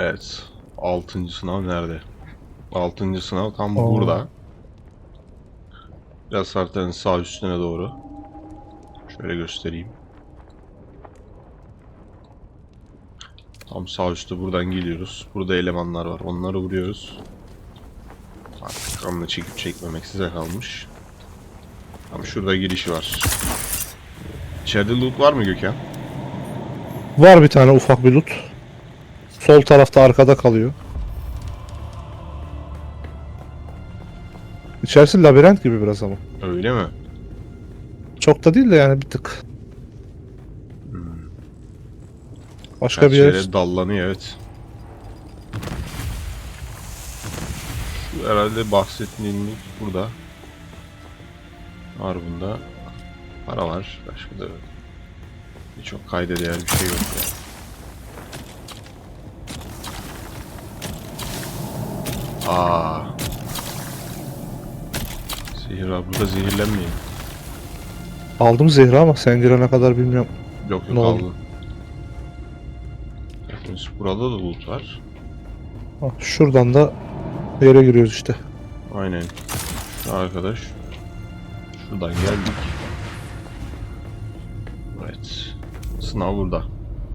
Evet. Altıncı sınav nerede? Altıncı sınav tam Oo. burada. Biraz haritanın sağ üstüne doğru. Şöyle göstereyim. Tam sağ üstte buradan geliyoruz. Burada elemanlar var. Onları vuruyoruz. Artık kanını çekip çekmemek size kalmış. Ama şurada girişi var. İçeride loot var mı Gökhan? Var bir tane ufak bir loot. Sol tarafta arkada kalıyor. İçerisi labirent gibi biraz ama. Öyle mi? Çok da değil de yani bir tık. Başka Her bir yer şeye dallanıyor evet. Şu herhalde bahsettiğim loot burada. Var bunda. Para var. Başka da çok kayda değer bir şey yok ya. Aa. Zehir var. Burada zehirlenmeyin. aldım zehri ama sen girene kadar bilmiyorum. Yok yok Ne oldu? aldım. Bakın burada da loot var. Şuradan da yere giriyoruz işte. Aynen. Şu arkadaş. Şuradan geldik. Evet. Sınav burada.